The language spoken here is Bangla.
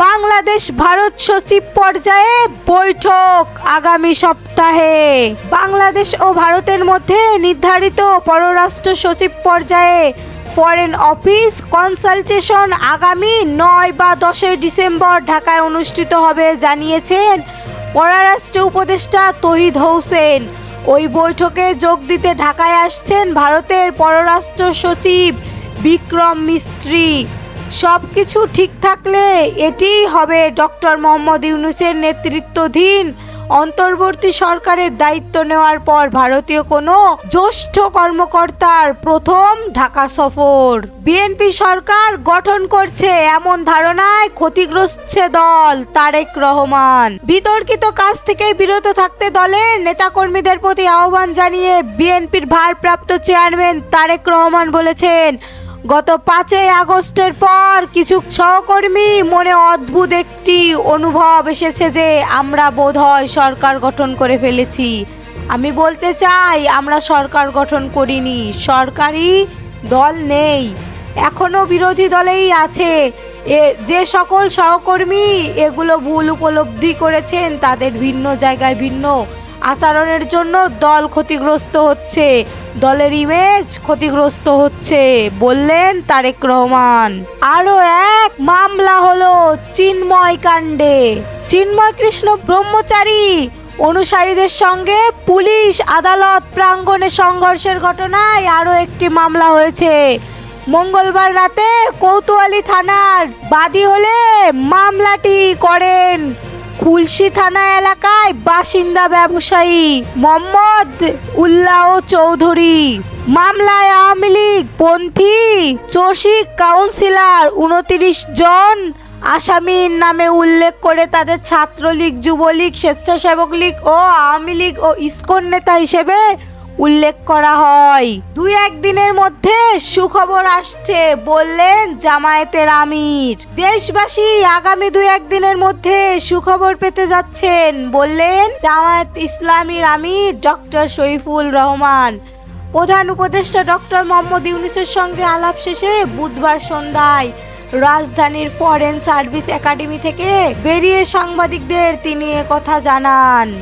বাংলাদেশ ভারত সচিব পর্যায়ে বৈঠক আগামী সপ্তাহে। বাংলাদেশ ও ভারতের মধ্যে নির্ধারিত পররাষ্ট্র সচিব পর্যায়ে ফরেন অফিস কনসালটেশন আগামী নয় বা দশই ডিসেম্বর ঢাকায় অনুষ্ঠিত হবে, জানিয়েছেন পররাষ্ট্র উপদেষ্টা তহিদ হোসেন। ওই বৈঠকে যোগ দিতে ঢাকায় আসছেন ভারতের পররাষ্ট্র সচিব বিক্রম মিস্ত্রি। সব কিছু ঠিক থাকলে এটিই হবে ডক্টর মোহাম্মদ ইউনুসের নেতৃত্বাধীন অন্তর্বর্তী সরকারের দায়িত্ব নেওয়ার পর ভারতীয় কোনো জ্যেষ্ঠ কর্মকর্তার প্রথম ঢাকা সফর। বিএনপি সরকার গঠন করছে এমন ধারণায় ক্ষতিগ্রস্ত দল তারেক রহমান। বিতর্কিত কাজ থেকে বিরত থাকতে দলের নেতাকর্মীদের প্রতি আহ্বান জানিয়ে বিএনপির ভারপ্রাপ্ত চেয়ারম্যান তারেক রহমান বলেছেন গত পাঁচই আগস্টের পর কিছু সহকর্মী মনে অদ্ভুত একটি অনুভব এসেছে যে আমরা বোধহয় সরকার গঠন করে ফেলেছি। আমি বলতে চাই, আমরা সরকার গঠন করিনি। সরকারি দল নেই। এখনও বিরোধী দলেই আছে। এ, যে সকল সহকর্মী এগুলো ভুল উপলব্ধি করেছেন, তাদের ভিন্ন জায়গায় ভিন্ন আচরণের জন্য দল ক্ষতিগ্রস্ত হচ্ছে। দলের ইমেজ ক্ষতিগ্রস্ত হচ্ছে, বললেন তারেক রহমান। আরও এক মামলা হলো চিন্ময় কাণ্ডে। চিন্ময় কৃষ্ণ ব্রহ্মচারী অনুসারীদের সঙ্গে পুলিশ আদালত প্রাঙ্গণে সংঘর্ষের ঘটনায় আরও একটি মামলা হয়েছে। মঙ্গলবার রাতে কৌতোয়ালি থানার বাদী হলে মামলাটি করেন খুলশি থানা এলাকায় বাসিন্দা ব্যবসায়ী মোহাম্মদ উল্লাহ চৌধুরী। মামলায় আওয়ামী লীগ পন্থী চসিক কাউন্সিলর উনত্রিশ জন আসামির নামে উল্লেখ করে তাদের ছাত্রলীগ, যুবলীগ, স্বেচ্ছাসেবক লীগ ও আওয়ামী লীগ ও ইস্কন নেতা হিসেবে উল্লেখ করা হয়। দুই একদিনের মধ্যে সুখবর আসছে, বললেন জামায়াতের আমির। দেশবাসী আগামী দুই একদিনের মধ্যে সুখবর পেতে যাচ্ছেন, বললেন জামায়াত ইসলামীর আমির ডক্টর শরীফুল রহমান। প্রধান উপদেষ্টা ডক্টর মোহাম্মদ ইউনুসের সঙ্গে আলাপ শেষে বুধবার সন্ধ্যায় রাজধানীর ফরেন সার্ভিস একাডেমি থেকে বেরিয়ে সাংবাদিকদের তিনি কথা জানান।